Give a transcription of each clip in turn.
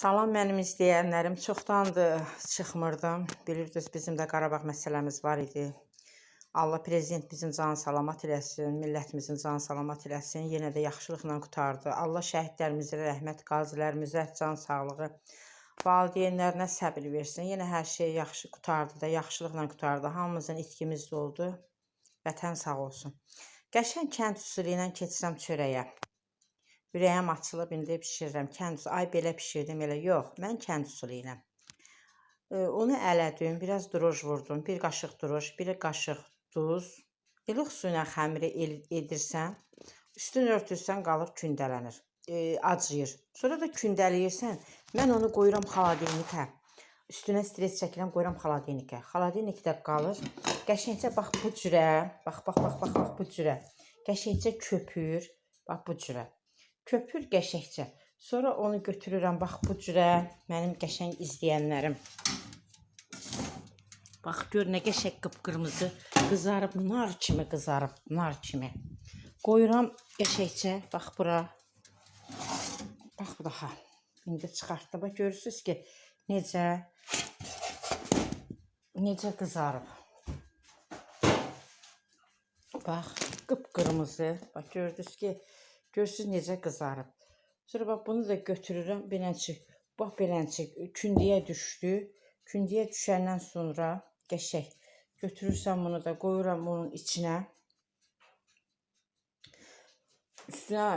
Salam mənim izləyənlərim. Çoxdandır çıxmırdım. Bilirdiniz bizim də Qarabağ məsələmiz var idi. Allah prezident bizim canı salamat eləsin, millətimizin canı salamat eləsin. Yenə də yaxşılıqla qurtardı. Allah şəhidlərimizə rəhmət, qazilərimizə can sağlığı, valideynlərinə səbir versin. Yenə hər şey yaxşı qurtardı da, yaxşılıqla qurtardı. Hamımızın itkimiz doldu. Vətən sağ olsun. Qəşəng kənd usulü ilə keçirəm çörəyə. Ürəyim açılıb indi bişirirəm. Kənd. Ay belə bişirdim elə. Yox, mən kənd ilə. Ee, Onu elədim, biraz druj vurdum. Bir qaşıq druj, bir qaşıq duz. İlıq su ilə xəmiri edirsən, üstünü örtürsən qalır kündələnir. E, acıyır. Sonra da kündələyirsən. Mən onu qoyuram xaladenikə. Üstünə stres çəkirəm, qoyuram xaladenikə. Xaladenikdə qalır. Qəşəngcə bax bu cürə, bax bax bax bax bax bu cürə. Qəşəngcə köpür, bax bu cürə. Köpür qəşəngcə. Sonra onu götürürəm bax bu cürə. Mənim qəşəng izləyənlərim. Bax gör nə qəşəng qıpqırmızı qızarıb, nar kimi qızarıb, nar kimi. Qoyuram qəşəngcə bax bura. Bax bu daha. İndi çıxartdım. Bax görürsüz ki, necə necə qızarıb. Bax, qıpqırmızı. Bax gördünüz ki, görürsüz necə qızarıb. Sonra bax bunu da götürürəm beləncik. Bax beləncik kündəyə düşdü. Kündəyə düşəndən sonra qəşəng götürürsən bunu da qoyuram onun içinə. Üstünə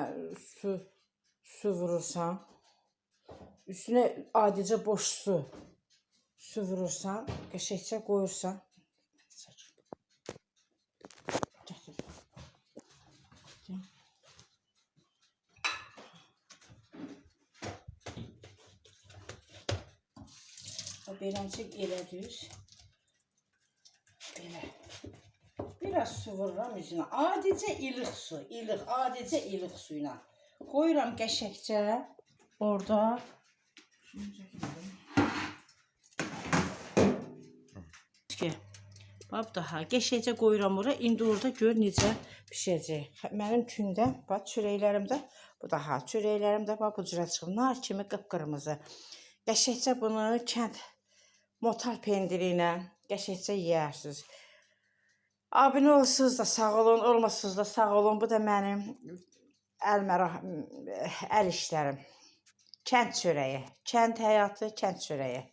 su su vurursan. Üstünə adicə boş su su vurursan, qəşəngcə qoyursan. O beləncik elə. Belə. Biraz su vururam üzünə. Adicə ilıq su, ilıq, adicə ilıq su ilə. Qoyuram qəşəngcə orada. Şunu çəkiyorum. Ki, bax daha qəşəngcə qoyuram ora. İndi orada gör necə bişəcək. Mənim kündə bax çörəklərimdə bu daha çörəklərimdə bax bu cürə çıxıb. Nar kimi qıpqırmızı. Qəşəngcə bunu kənd motal pendiri ilə qəşəngcə yeyərsiniz. Abunə olsunuz da sağ olun, olmasanız da sağ olun. Bu da mənim əl mərah əl işlərim. Kənd çörəyi, kənd həyatı, kənd çörəyi.